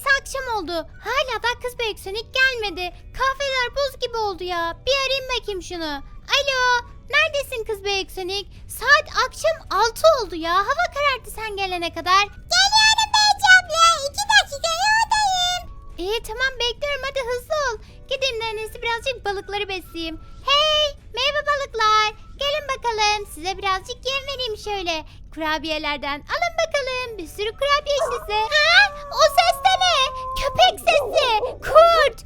Neredeyse akşam oldu. Hala da kız Beksonik gelmedi. Kahveler buz gibi oldu ya. Bir arayayım bakayım şunu. Alo. Neredesin kız Beksonik? Saat akşam 6 oldu ya. Hava karardı sen gelene kadar. Geliyorum Beyci abla. 2 dakika oradayım. İyi tamam bekliyorum hadi hızlı ol. Gideyim de en iyisi birazcık balıkları besleyeyim. Hey merhaba balıklar. Gelin bakalım size birazcık yem vereyim şöyle. Kurabiyelerden alın bakalım. Bir sürü kurabiye size. Ha? O ses? Köpek sesi. Kurt.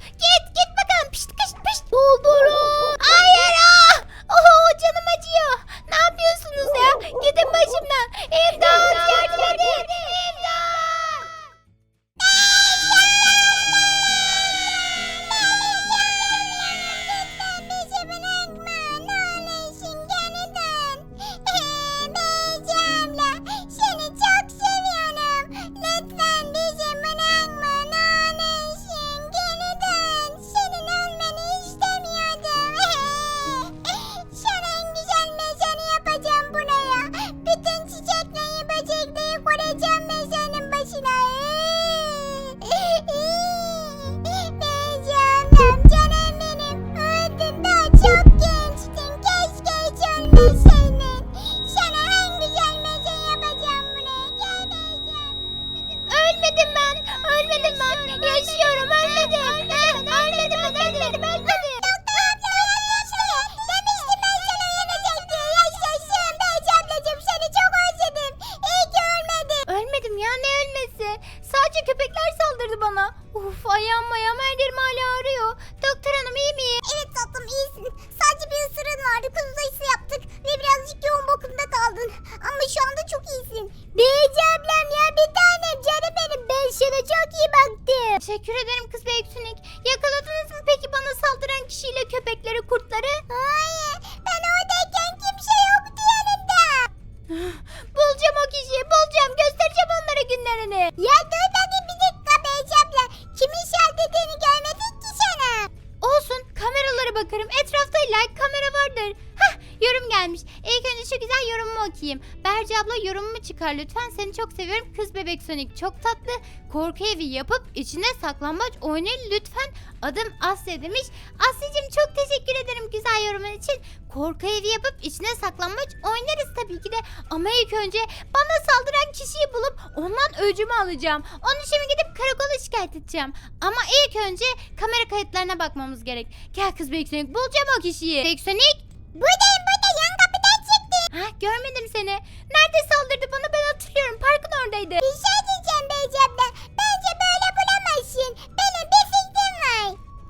Çıkar lütfen. Seni çok seviyorum. Kız bebek Sonic çok tatlı. Korku evi yapıp içine saklambaç oynayın lütfen. Adım Asya demiş. Asya'cığım çok teşekkür ederim güzel yorumun için. Korku evi yapıp içine saklambaç oynarız tabii ki de. Ama ilk önce bana saldıran kişiyi bulup ondan öcümü alacağım. Onu şimdi gidip karakola şikayet edeceğim. Ama ilk önce kamera kayıtlarına bakmamız gerek. Gel kız Beksonik bulacağım o kişiyi. Beksonik. Buradayım burada yan kapıdan çıktı. Ha görmedim seni. Nerede saldırdı bana ben hatırlıyorum. Parkın oradaydı. Bir şey diyeceğim Beyci abla. Bence böyle bulamazsın.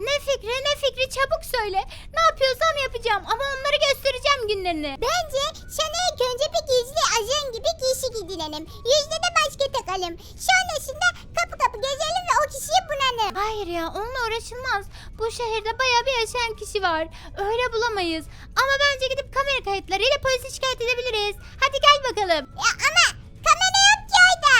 Ne fikri ne fikri çabuk söyle. Ne yapıyorsam yapacağım ama onları göstereceğim günlerini. Bence sana ilk önce bir gizli ajan gibi giysi giydirelim. Yüzde de maske takalım. Sonrasında kapı kapı gezelim ve o kişiyi bulalım. Hayır ya onunla uğraşılmaz. Bu şehirde baya bir yaşayan kişi var. Öyle bulamayız. Ama bence gidip kamera kayıtlarıyla polise şikayet edebiliriz. Hadi gel bakalım. Ya ama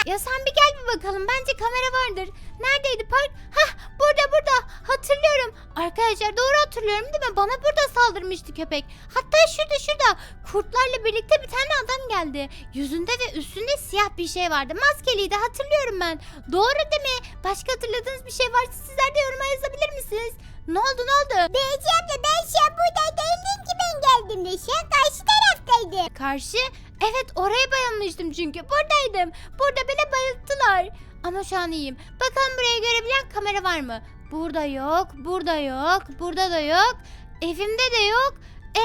Ya sen bir gel bir bakalım. Bence kamera vardır. Neredeydi park? Hah burada burada. Hatırlıyorum. Arkadaşlar doğru hatırlıyorum değil mi? Bana burada saldırmıştı köpek. Hatta şurada şurada. Kurtlarla birlikte bir tane adam geldi. Yüzünde ve üstünde siyah bir şey vardı. Maskeliydi hatırlıyorum ben. Doğru değil mi? Başka hatırladığınız bir şey varsa sizler de yoruma yazabilir misiniz? Ne oldu ne oldu? Beyci abla ben sen burada değildin ki ben geldiğimde. Karşı taraftaydın. Karşı? Evet oraya bayılmıştım çünkü. Buradaydım. Burada beni bayılttılar. Ama şu an iyiyim. Bakalım buraya görebilen kamera var mı? Burada yok, burada yok, burada da yok. Evimde de yok. E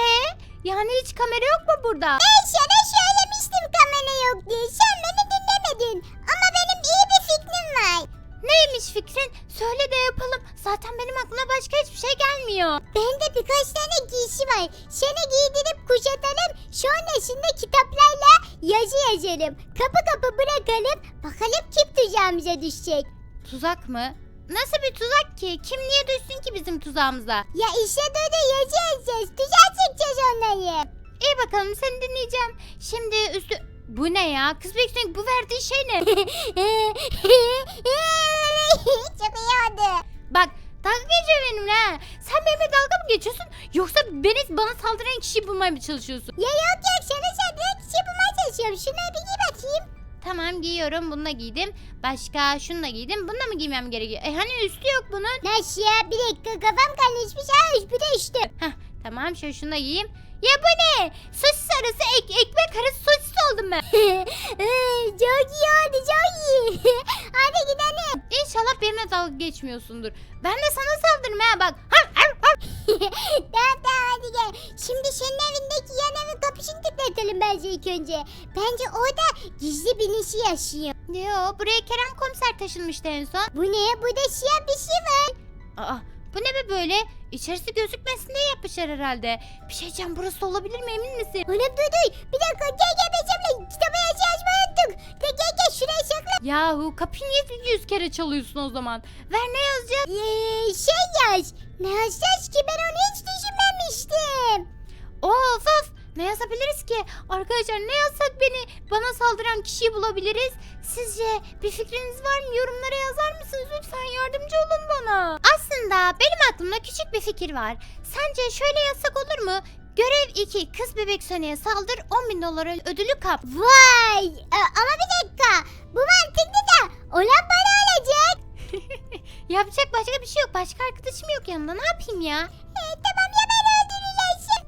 yani hiç kamera yok mu burada? Ben sana söylemiştim kamera yok diye. Sen beni dinlemedin. Ama benim iyi bir fikrim var. Neymiş fikrin? Söyle de yapalım. Zaten benim aklıma başka hiçbir şey gelmiyor. Bende birkaç tane giysi var. Seni giydirip kuşatalım. Sonrasında kitaplarla yazı yazarım. Kapı kapı bırakalım. Bakalım kim tuzağımıza düşecek. Tuzak mı? Nasıl bir tuzak ki? Kim niye düşsün ki bizim tuzağımıza? Ya işte böyle yazı yazacağız. Tuzağa çekeceğiz onları. İyi bakalım seni dinleyeceğim. Şimdi üstü... Bu ne ya? Kız Beksin bu verdiği şey ne? Çok iyi oldu. Bak dalga geçiyor benimle ha. Sen benimle dalga mı geçiyorsun? Yoksa beni bana saldıran kişiyi bulmaya mı çalışıyorsun? Ya yok yok sen direkt kişi bulmaya çalışıyorum. Şunu bir giy bakayım. Tamam giyiyorum. Bunu da giydim. Başka şunu da giydim. Bunu da mı giymem gerekiyor? E hani üstü yok bunun. Nasıl ya? Bir dakika kafam karışmış. Ha bir de işte. Heh, tamam şöyle şunu da giyeyim. Ya bu ne? Sosis arası ek, ekmek arası sosis oldum ben. çok iyi oldu çok iyi. Hadi gidelim. İnşallah benimle dalga geçmiyorsundur. Ben de sana saldırırım ha bak. Tamam tamam hadi gel. Şimdi senin evindeki yan evin kapısını tıklatalım bence ilk önce. Bence orada gizli birisi yaşıyor. Yo buraya Kerem komiser taşınmıştı en son. Bu ne? Burada siyah bir şey var. Aa bu ne be böyle? İçerisi gözükmesin diye yapmışlar herhalde. Bir şey diyeceğim burası olabilir mi emin misin? Anam dur dur. Bir dakika gel gel Becem'le kitabı yazmayı unuttuk. Gel gel gel şuraya sakla. Yahu kapıyı niye yüz kere çalıyorsun o zaman? Ver ne yazacağız? Ee, şey yaz. Ne yazacağız ki ben onu hiç düşünmemiştim. Of of ne yazabiliriz ki? Arkadaşlar ne yazsak beni bana saldıran kişiyi bulabiliriz. Sizce bir fikriniz var mı? Yorumlara yazar mısınız? Lütfen yardımcı olun bana. Aslında benim aklımda küçük bir fikir var. Sence şöyle yazsak olur mu? Görev 2 kız bebek Sony'e saldır 10 bin dolar ödülü kap. Vay. Ee, ama bir dakika. Bu mantıklı da. Olan bana olacak. Yapacak başka bir şey yok. Başka arkadaşım yok yanımda. Ne yapayım ya? Ee, tamam ya ben.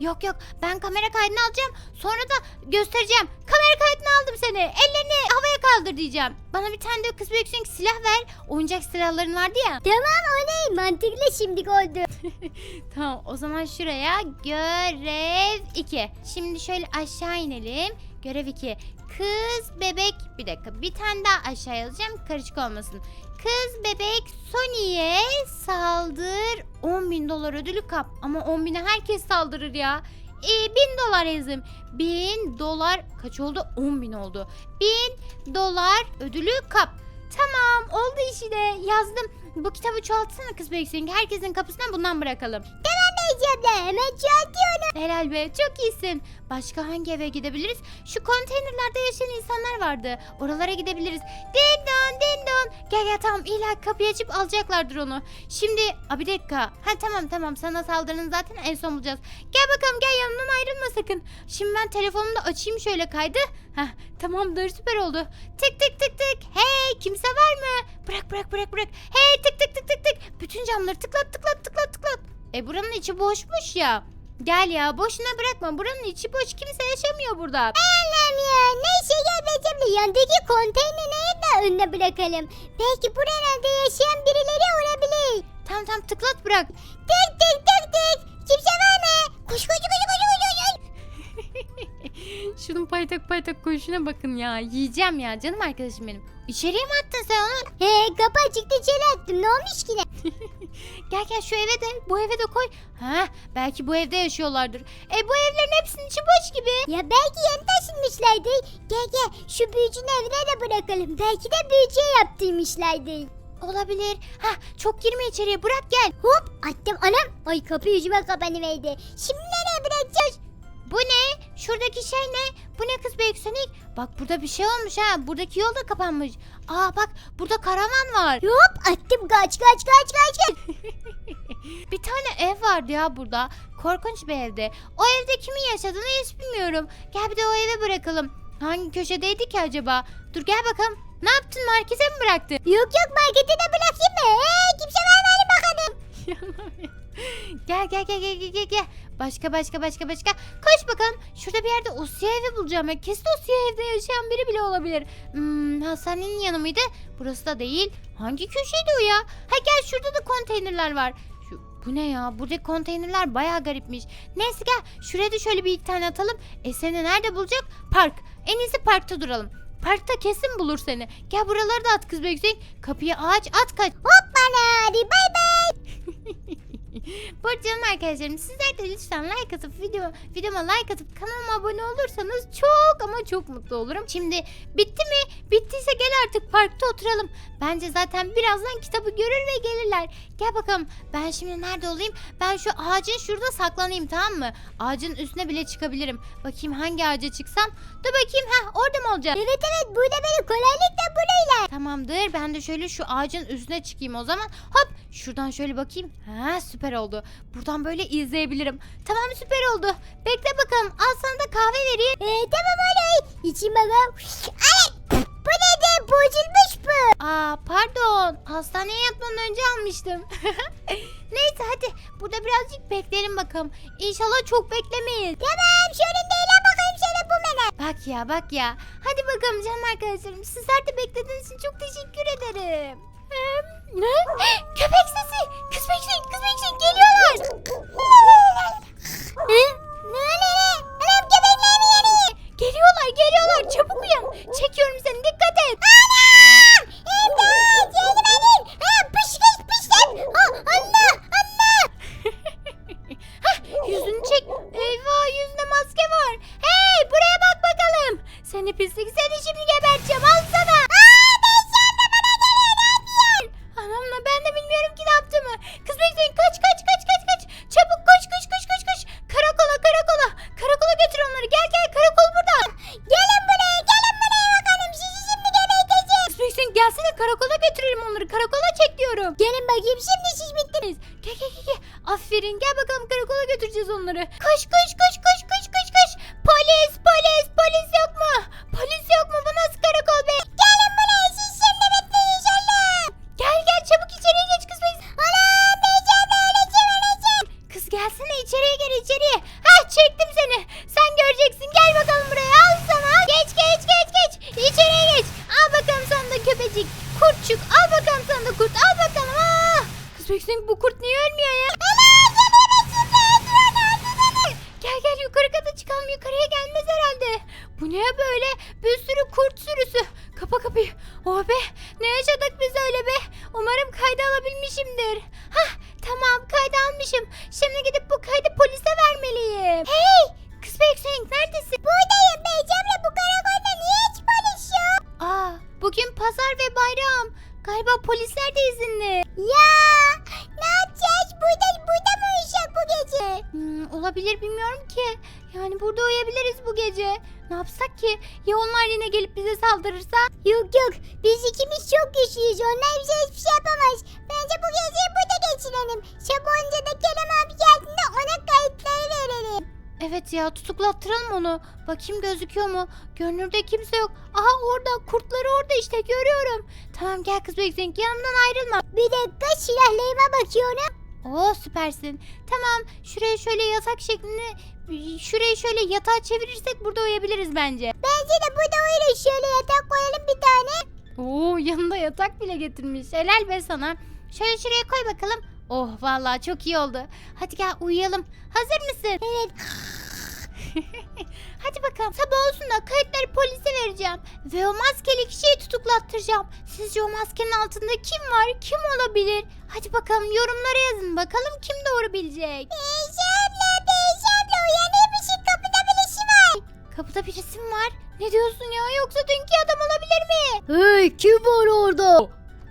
Yok yok ben kamera kaydını alacağım. Sonra da göstereceğim. Kamera kaydını aldım seni. Ellerini havaya kaldır diyeceğim. Bana bir tane de kız büyük silah ver. Oyuncak silahların vardı ya. Tamam o değil. Mantıklı şimdi oldu. Tamam o zaman şuraya görev 2. Şimdi şöyle aşağı inelim. Görev 2. Kız bebek bir dakika bir tane daha aşağı yazacağım karışık olmasın. Kız bebek Sony'ye saldır 10 bin dolar ödülü kap. Ama 10 bine herkes saldırır ya. E, bin dolar yazayım. Bin dolar kaç oldu? 10 bin oldu. Bin dolar ödülü kap. Tamam oldu işte yazdım. Bu kitabı çoğaltsana kız büyüksün. Herkesin kapısına bundan bırakalım. Becem'le hemen çoğaltıyorum. Helal be çok iyisin. Başka hangi eve gidebiliriz? Şu konteynerlerde yaşayan insanlar vardı. Oralara gidebiliriz. Din don din don. Gel gel tamam illa kapıyı açıp alacaklardır onu. Şimdi a bir dakika. Ha tamam tamam sana saldırını zaten en son bulacağız. Gel bakalım gel yanımdan ayrılma sakın. Şimdi ben telefonumu da açayım şöyle kaydı. Heh tamamdır süper oldu. Tık tık tık tık. Hey kimse var mı? Bırak bırak bırak bırak. Hey tık tık tık tık tık. Bütün camları tıklat tıklat tıklat tıklat. E buranın içi boşmuş ya. Gel ya boşuna bırakma. Buranın içi boş. Kimse yaşamıyor burada. Annem ya. Neyse gel Becem'le yandaki konteyneri de önüne bırakalım. Belki buralarda yaşayan birileri olabilir. Tamam tamam tıklat bırak. Tık tık tık tık. Kimse var mı? Koş koş koş koş koş. Şunun paytak paytak koşuna bakın ya. Yiyeceğim ya canım arkadaşım benim. İçeriye mi attın sen onu? He kapı açıktı içeri attım. Ne olmuş ki ne? Gel gel şu eve de bu eve de koy. Ha belki bu evde yaşıyorlardır. E bu evlerin hepsinin içi boş gibi. Ya belki yeni taşınmışlardır. Gel gel şu büyücünün evine de bırakalım. Belki de büyücüye yaptırmışlardır. Olabilir. Ha çok girme içeriye bırak gel. Hop attım anam. Ay kapı yüzüme kapanıverdi. Şimdi nereye bırakacağız? Bu ne? Şuradaki şey ne? Bu ne kız be yükselik? Bak burada bir şey olmuş ha. Buradaki yol da kapanmış. Aa bak burada karavan var. Hop attım kaç kaç kaç kaç. Bir tane ev vardı ya burada. Korkunç bir evde. O evde kimin yaşadığını hiç bilmiyorum. Gel bir de o eve bırakalım. Hangi köşedeydi ki acaba? Dur gel bakalım. Ne yaptın markete mi bıraktın? Yok yok markete de bırakayım mı? Hey, kimse? Hadi bakalım. gel gel gel gel gel gel. Başka başka başka başka. Koş bakalım. Şurada bir yerde Osya evi bulacağım. Ya. Kesin Osya evde yaşayan biri bile olabilir. Hmm, hastanenin yanı mıydı? Burası da değil. Hangi köşeydi o ya? Ha gel şurada da konteynerler var. Şu, bu ne ya? Buradaki konteynerler bayağı garipmiş. Neyse gel. Şuraya da şöyle bir iki tane atalım. E seni nerede bulacak? Park. En iyisi parkta duralım. Parkta kesin bulur seni. Gel buraları da at kız be yüksek. Kapıyı aç at kaç. Hop bana hadi bay bay. Bu canım arkadaşlarım sizler de lütfen like atıp video, videoma like atıp kanalıma abone olursanız çok ama çok mutlu olurum. Şimdi bitti mi? Bittiyse gel artık parkta oturalım. Bence zaten birazdan kitabı görür ve gelirler. Gel bakalım ben şimdi nerede olayım? Ben şu ağacın şurada saklanayım tamam mı? Ağacın üstüne bile çıkabilirim. Bakayım hangi ağaca çıksam. Dur bakayım ha orada mı olacak? Evet evet burada beni kolaylıkla burayla. Tamamdır. Ben de şöyle şu ağacın üstüne çıkayım o zaman. Hop şuradan şöyle bakayım. Ha süper oldu. Buradan böyle izleyebilirim. Tamam süper oldu. Bekle bakalım. Al sana da kahve vereyim. Ee, tamam hadi. İçim bakalım. Ay bu bozulmuş bu. Aa pardon. Hastaneye yatmadan önce almıştım. Neyse hadi burada birazcık bekleyelim bakalım. İnşallah çok beklemeyiz. Tamam şöyle değil bakayım sana bu mene. Bak ya bak ya. Hadi bakalım canım arkadaşlarım. Sizler de beklediğiniz için çok teşekkür ederim. Ne? Köpek sesi. Kız bekleyin Gel gel gel. Aferin gel bakalım karakola götüreceğiz onları. Koş koş koş koş koş koş koş. Polis polis polis yok mu? Polis yok mu? Ne böyle? Ne yapsak ki? Ya onlar yine gelip bize saldırırsa? Yok yok biz ikimiz çok güçlüyüz onlar bize hiçbir şey yapamaz. Bence bu geceyi burada geçirelim. Sabah da Kerem abi geldiğinde ona kayıtları verelim. Evet ya tutuklattıralım onu. Bakayım gözüküyor mu? Görünürde kimse yok. Aha orada kurtları orada işte görüyorum. Tamam gel kız Beksenk yanımdan ayrılma. Bir dakika silahlarıma bakıyorum. Oo süpersin. Tamam şuraya şöyle yatak şeklinde şurayı şöyle yatağa çevirirsek burada uyuyabiliriz bence. Bence de burada uyuruz. Şöyle yatak koyalım bir tane. Oo yanında yatak bile getirmiş. Helal be sana. Şöyle şuraya koy bakalım. Oh vallahi çok iyi oldu. Hadi gel uyuyalım. Hazır mısın? Evet. Hadi bakalım sabah olsun da kayıtları polise vereceğim. Ve o maskeli kişiyi tutuklattıracağım. Sizce o maskenin altında kim var? Kim olabilir? Hadi bakalım yorumlara yazın. Bakalım kim doğru bilecek. Beyci abla, abla uyanır mısın? Kapıda birisi var. Kapıda birisi mi var? Ne diyorsun ya? Yoksa dünkü adam olabilir mi? Hey kim var orada?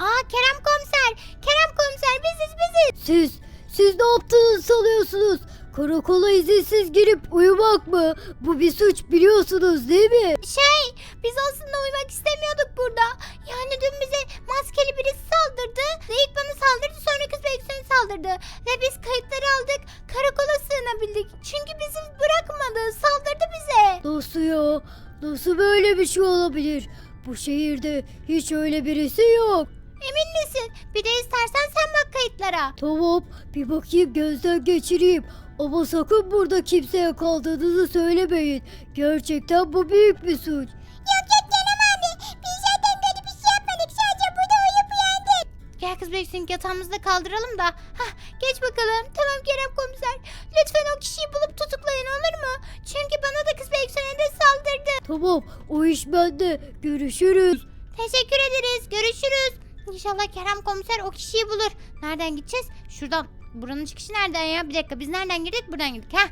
Aa Kerem komiser. Kerem komiser biziz biziz. Siz, siz ne yaptığınızı sanıyorsunuz? Karakola izinsiz girip uyumak mı? Bu bir suç biliyorsunuz değil mi? Şey biz aslında uyumak istemiyorduk burada. Yani dün bize maskeli birisi saldırdı. Ve ilk bana saldırdı sonra kız Beksen'e saldırdı. Ve biz kayıtları aldık. Karakola sığınabildik. Çünkü bizi bırakmadı. Saldırdı bize. Nasıl ya? Nasıl böyle bir şey olabilir? Bu şehirde hiç öyle birisi yok. Emin misin? Bir de istersen sen bak kayıtlara. Tamam bir bakayım gözden geçireyim. Ama sakın burada kimseye kaldığınızı söylemeyin. Gerçekten bu büyük bir suç. Yok yok Kerem abi. Biz zaten kötü bir şey yapmadık. Sadece burada uyuyup uyandık. Gel kız Beksen'i yatağımızda kaldıralım da. Hah geç bakalım. Tamam Kerem komiser. Lütfen o kişiyi bulup tutuklayın olur mu? Çünkü bana da kız Beksen'e de saldırdı. Tamam o iş bende. Görüşürüz. Teşekkür ederiz. Görüşürüz. İnşallah Kerem komiser o kişiyi bulur. Nereden gideceğiz? Şuradan. Buranın çıkışı nereden ya? Bir dakika biz nereden girdik? Buradan girdik. Ha?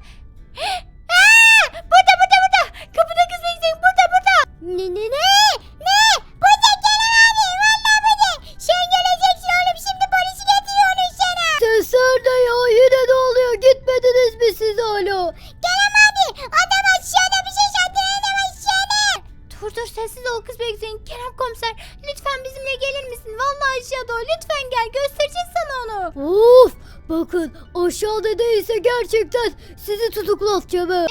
Sizi tutuklatacağım. ha.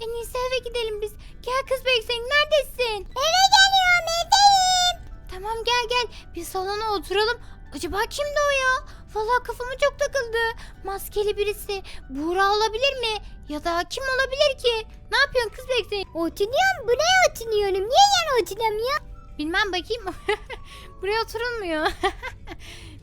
En iyisi eve gidelim biz. Gel kız büyüksek neredesin? Eve geliyorum evdeyim. Tamam gel gel bir salona oturalım. Acaba kimdi o ya? Vallahi kafama çok takıldı. Maskeli birisi. Buğra olabilir mi? Ya da kim olabilir ki? Ne yapıyorsun kız bekleyin? Oturuyorum buraya oturuyorum. Niye yan oturamıyor? Bilmem bakayım. Buraya oturulmuyor.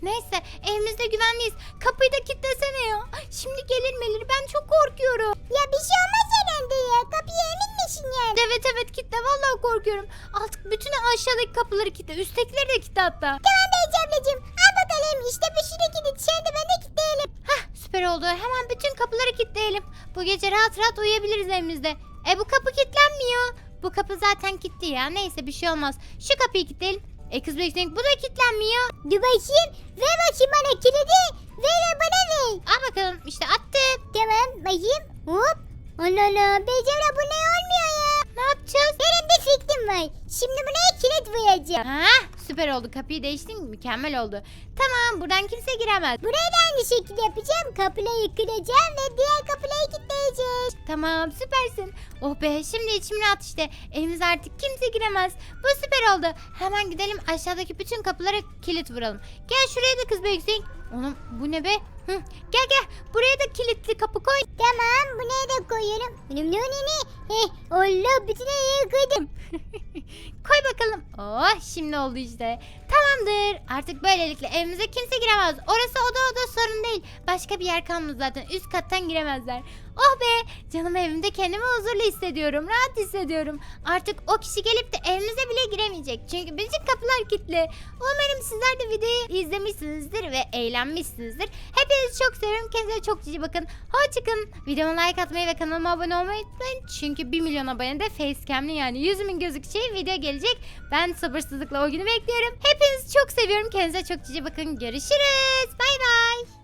Neyse evimizde güvenliyiz. Kapıyı da kilitlesene ya. Şimdi gelir melir ben çok korkuyorum. Ya bir şey olmaz herhalde ya. Kapıya emin misin yani? Evet evet kilitle vallahi korkuyorum. Artık bütün aşağıdaki kapıları kilitle. Üsttekileri de kilitle hatta. Tamam Beycan ablacığım. Al bakalım işte bu şuradaki dışarıda ben de kilitleyelim. Hah süper oldu. Hemen bütün kapıları kilitleyelim. Bu gece rahat rahat uyuyabiliriz evimizde. E bu kapı kilitlenmiyor. Bu kapı zaten kilitli ya. Neyse bir şey olmaz. Şu kapıyı kilitleyelim. E kız bekleyin bu da kilitlenmiyor. Dur bakayım. Ver bakayım bana kilidi. Ver bana ver. Al bakalım işte attım. Tamam bakayım. Hop. Allah Allah. Abla bu ne olmuyor ya? Ne yapacağız? Benim bir fikrim var. Şimdi buraya kilit vuracağım. Ha süper oldu. Kapıyı değiştin mükemmel oldu. Tamam buradan kimse giremez. Buraya da aynı şekilde yapacağım. Kapıları kıracağım ve diğer kapıları kilitleyeceğiz. Tamam süpersin. Oh be şimdi içim rahat işte. Evimize artık kimse giremez. Bu süper oldu. Hemen gidelim aşağıdaki bütün kapılara kilit vuralım. Gel şuraya da kız büyüksün. Oğlum bu ne be? Hı, gel gel buraya da kilitli kapı koy. Tamam buraya da koyuyorum. Benim ne ne ne? Heh, Allah bütün yeri kırdım. Koy bakalım. Oh şimdi oldu işte. Tamamdır. Artık böylelikle evimize kimse giremez. Orası oda oda sorun değil. Başka bir yer kalmadı zaten. Üst kattan giremezler. Oh be canım evimde kendimi huzurlu hissediyorum. Rahat hissediyorum. Artık o kişi gelip de evimize bile giremeyecek. Çünkü bütün kapılar kilitli. Umarım sizler de videoyu izlemişsinizdir ve eğlenmişsinizdir. Hepinizi çok seviyorum. Kendinize çok cici bakın. Hoşçakalın. Videoma like atmayı ve kanalıma abone olmayı unutmayın. Çünkü 1 milyon abonede facecam'li yani yüzümün gözükeceği video gelecek. Ben sabırsızlıkla o günü bekliyorum. Hepinizi çok seviyorum. Kendinize çok cici bakın. Görüşürüz. Bay bay.